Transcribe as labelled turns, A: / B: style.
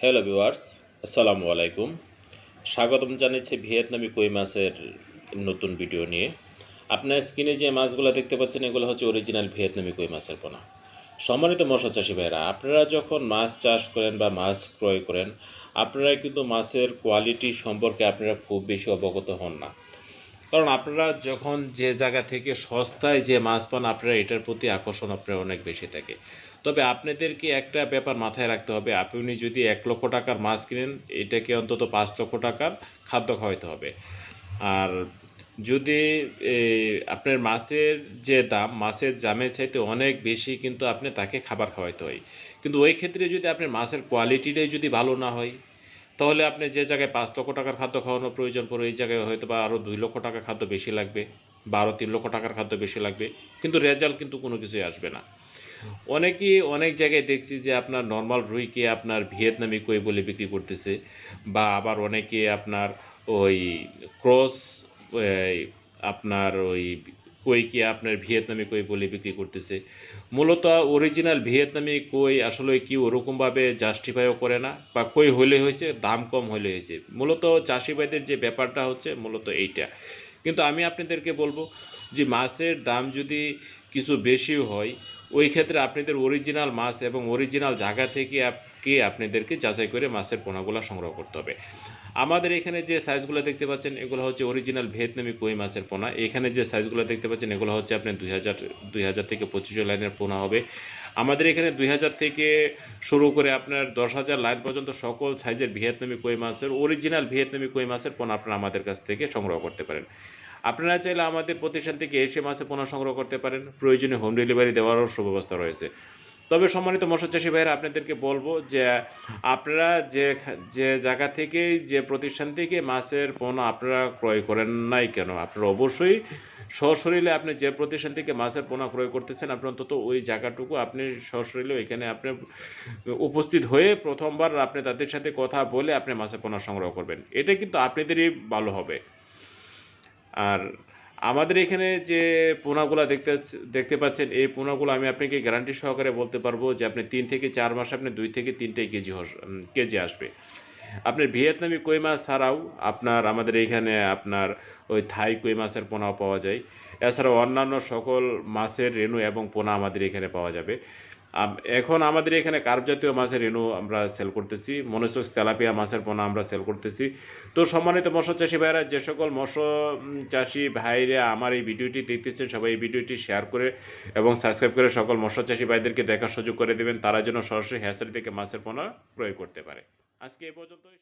A: Hello viewers, আসসালামু আলাইকুম। স্বাগতম জানাচ্ছি ভিয়েতনামি কই মাছের নতুন ভিডিও নিয়ে। আপনার স্ক্রিনে যে মাছগুলো দেখতে পাচ্ছেন, এগুলো হচ্ছে অরিজিনাল ভিয়েতনামি কই মাছের পোনা। সম্মানিত মশা চাষি ভাইরা আপনারা যখন মাছ চাষ করেন বা মাছ ক্রয় করেন আপনারা কিন্তু মাছের কোয়ালিটি সম্পর্কে আপনারা খুব বেশি অবগত হন না। কারণ আপনারা যখন যে জায়গা থেকে সস্তায় যে মাছ পান, আপনারা এটার প্রতি আকর্ষণ আপনার অনেক বেশি থাকে। তবে আপনাদেরকে একটা ব্যাপার মাথায় রাখতে হবে, আপনি যদি এক লক্ষ টাকার মাছ কিনেন, এটাকে অন্তত পাঁচ লক্ষ টাকার খাদ্য খাওয়াইতে হবে। আর যদি আপনার মাছের যে দাম, মাছের দামের চাইতে অনেক বেশি কিন্তু আপনি তাকে খাবার খাওয়াইতে হয়। কিন্তু ওই ক্ষেত্রে যদি আপনার মাছের কোয়ালিটিটাই যদি ভালো না হয় তাহলে আপনি যে জায়গায় পাঁচ লক্ষ টাকার খাদ্য খাওয়ানোর প্রয়োজন পড়ে ওই জায়গায় হয়তো বা আরও দুই লক্ষ টাকার খাদ্য বেশি লাগবে বা তিন লক্ষ টাকার খাদ্য বেশি লাগবে, কিন্তু রেজাল্ট কিন্তু কোনো কিছুই আসবে না। অনেকেই অনেক জায়গায় দেখছি যে আপনার নর্মাল রুইকে আপনার ভিয়েতনামি কই বলে বিক্রি করতেছে, বা আবার অনেকে আপনার ওই ক্রস আপনার ওই কইকে আপনার ভিয়েতনামি কই বলে বিক্রি করতেছে? মূলত অরিজিনাল ভিয়েতনামি কই আসলে কি ওরকমভাবে জাস্টিফাইও করে না বা কই হলে হয়েছে, দাম কম হলে হয়েছে? মূলত চাষি ভাইদের যে ব্যাপারটা হচ্ছে মূলত এইটা। কিন্তু আমি আপনাদেরকে বলব যে মাছের দাম যদি কিছু বেশিও হয়, ওই ক্ষেত্রে আপনাদের অরিজিনাল মাছ এবং অরিজিনাল জায়গা থেকে আপকে আপনাদেরকে যাচাই করে মাছের পোনাগুলো সংগ্রহ করতে হবে। আমাদের এখানে যে সাইজগুলো দেখতে পাচ্ছেন, এগুলো হচ্ছে অরিজিনাল ভিয়েতনামি কই মাছের পোনা। এখানে যে সাইজগুলো দেখতে পাচ্ছেন, এগুলো হচ্ছে আপনার দুই হাজার দুই হাজার থেকে পঁচিশশো লাইনের পোনা হবে। আমাদের এখানে দুই হাজার থেকে শুরু করে আপনার দশ হাজার লাইন পর্যন্ত সকল সাইজের ভিয়েতনামি কই মাছের অরিজিনাল ভিয়েতনামি কই মাছের পোনা আপনারা আমাদের কাছ থেকে সংগ্রহ করতে পারেন। আপনারা চাইলে আমাদের প্রতিষ্ঠান থেকে এসে মাছের পোনা সংগ্রহ করতে পারেন। প্রয়োজনে হোম ডেলিভারি দেওয়ারও সুব্যবস্থা রয়েছে। তবে সম্মানিত মৎস্য চাষী ভাইয়েরা, আপনাদেরকে বলব যে আপনারা যে যে জায়গা থেকে যে প্রতিষ্ঠান থেকে মাছের পণ্য আপনারা ক্রয় করেন নাই কেন? আপনারা অবশ্যই সশরীরে আপনি যে প্রতিষ্ঠান থেকে মাছের পোনা ক্রয় করতেছেন আপনি অন্তত ওই জায়গাটুকু আপনি সশরীরে ওইখানে আপনি উপস্থিত হয়ে প্রথমবার আপনি তাদের সাথে কথা বলে আপনি মাছের পোনা সংগ্রহ করবেন। এটা কিন্তু আপনাদেরই ভালো হবে। আর আমাদের এখানে যে পোনাগুলো দেখতে দেখতে পাচ্ছেন, এই পোনাগুলো আমি আপনাকে গ্যারান্টি সহকারে বলতে পারব যে আপনি তিন থেকে চার মাস আপনি দুই থেকে তিনটে কেজি কেজি আসবে। আপনার ভিয়েতনামি কই মাছ ছাড়াও আপনার আমাদের এইখানে আপনার ওই থাই কই মাছের পোনাও পাওয়া যায়। এছাড়াও অন্যান্য সকল মাছের রেণু এবং পোনা আমাদের এখানে পাওয়া যাবে। এখন আমাদের এখানে কার্প জাতীয় মাছের রেণু আমরা সেল করতেছি মনোসক্স তেলাপিয়া মাছের পোনা আমরা সেল করতেছি। তো সম্মানিত মৎস্য চাষি ভাইরা যে সকল মৎস্য চাষি ভাইরা আমার এই ভিডিওটি দেখতেছেন, সবাই এই ভিডিওটি শেয়ার করে এবং সাবস্ক্রাইব করে সকল মৎস্য চাষি ভাইদেরকে দেখার সুযোগ করে দেবেন, তারা যেন সরাসরি হ্যাচারি থেকে মাছের পোনা প্রয়োগ করতে পারে। আজকে এ পর্যন্তই